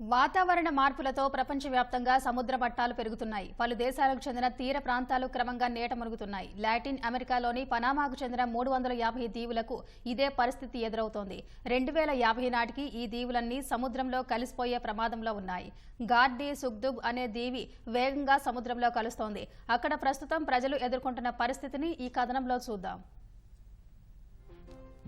వాతావరణ మార్పులతో ప్రపంచవ్యాప్తంగా సముద్ర మట్టాలు పెరుగుతున్నాయి. పలు దేశాలకు చెందిన తీర ప్రాంతాలు క్రమంగా నేట మునుగుతున్నాయి. లాటిన్ అమెరికాలోని పనామాకు చెందిన మూడు వందల యాభై దీవులకు ఇదే పరిస్థితి ఎదురవుతోంది. రెండు వేల యాభై నాటికి ఈ దీవులన్నీ సముద్రంలో కలిసిపోయే ప్రమాదంలో ఉన్నాయి. గార్డీ సుగ్దుబ్ అనే దీవి వేగంగా సముద్రంలో కలుస్తోంది. అక్కడ ప్రస్తుతం ప్రజలు ఎదుర్కొంటున్న పరిస్థితిని ఈ కథనంలో చూద్దాం.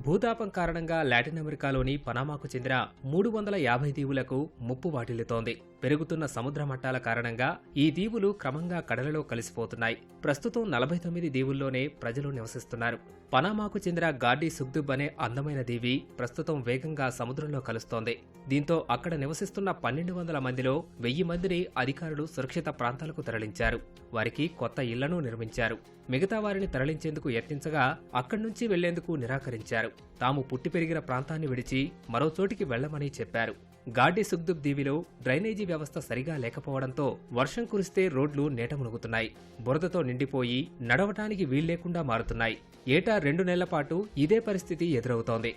భూతాపం కారణంగా లాటిన్ అమెరికాలోని పనామాకు చెందిన మూడు వందల యాభై దీవులకు ముప్పు వాటిల్లుతోంది. పెరుగుతున్న సముద్ర మట్టాల కారణంగా ఈ దీవులు క్రమంగా కడలలో కలిసిపోతున్నాయి. ప్రస్తుతం నలభై తొమ్మిది దీవుల్లోనే ప్రజలు నివసిస్తున్నారు. పనామాకు చెందిన గార్డీ సుగ్దుబ్ అనే అందమైన దీవి ప్రస్తుతం వేగంగా సముద్రంలో కలుస్తోంది. దీంతో అక్కడ నివసిస్తున్న పన్నెండు వందల మందిలో వెయ్యి మందిని అధికారులు సురక్షిత ప్రాంతాలకు తరలించారు. వారికి కొత్త ఇళ్ళను నిర్మించారు. మిగతా వారిని తరలించేందుకు యత్నించగా అక్కడి నుంచి వెళ్ళేందుకు నిరాకరించారు. తాము పుట్టి పెరిగిన ప్రాంతాన్ని విడిచి మరో చోటికి వెళ్ళమని చెప్పారు. గాడి సుగ్దుబ్ దీవిలో డ్రైనేజీ వ్యవస్థ సరిగా లేకపోవడంతో వర్షం కురిస్తే రోడ్లు నేట మునుగుతున్నాయి. బురదతో నిండిపోయి నడవటానికి వీల్లేకుండా మారుతున్నాయి. ఏటా రెండు నెలల పాటు ఇదే పరిస్థితి ఎదురవుతోంది.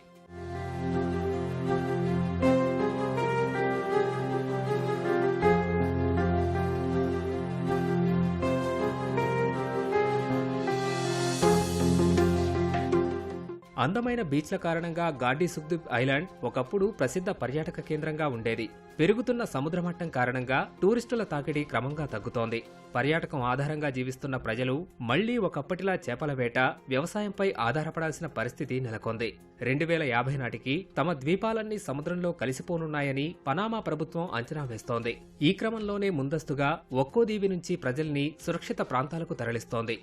అందమైన బీచ్ల కారణంగా గాడ్డీ సుఖ్దీప్ ఐలాండ్ ఒకప్పుడు ప్రసిద్ధ పర్యాటక కేంద్రంగా ఉండేది. పెరుగుతున్న సముద్ర మట్టం కారణంగా టూరిస్టుల తాకిడి క్రమంగా తగ్గుతోంది. పర్యాటకం ఆధారంగా జీవిస్తున్న ప్రజలు మళ్ళీ ఒకప్పటిలా చేపల వేట వ్యవసాయంపై ఆధారపడాల్సిన పరిస్థితి నెలకొంది. రెండు వేల యాభై నాటికి తమ ద్వీపాలన్నీ సముద్రంలో కలిసిపోనున్నాయని పనామా ప్రభుత్వం అంచనా వేస్తోంది. ఈ క్రమంలోనే ముందస్తుగా ఒక్కో దీవి నుంచి ప్రజల్ని సురక్షిత ప్రాంతాలకు తరలిస్తోంది.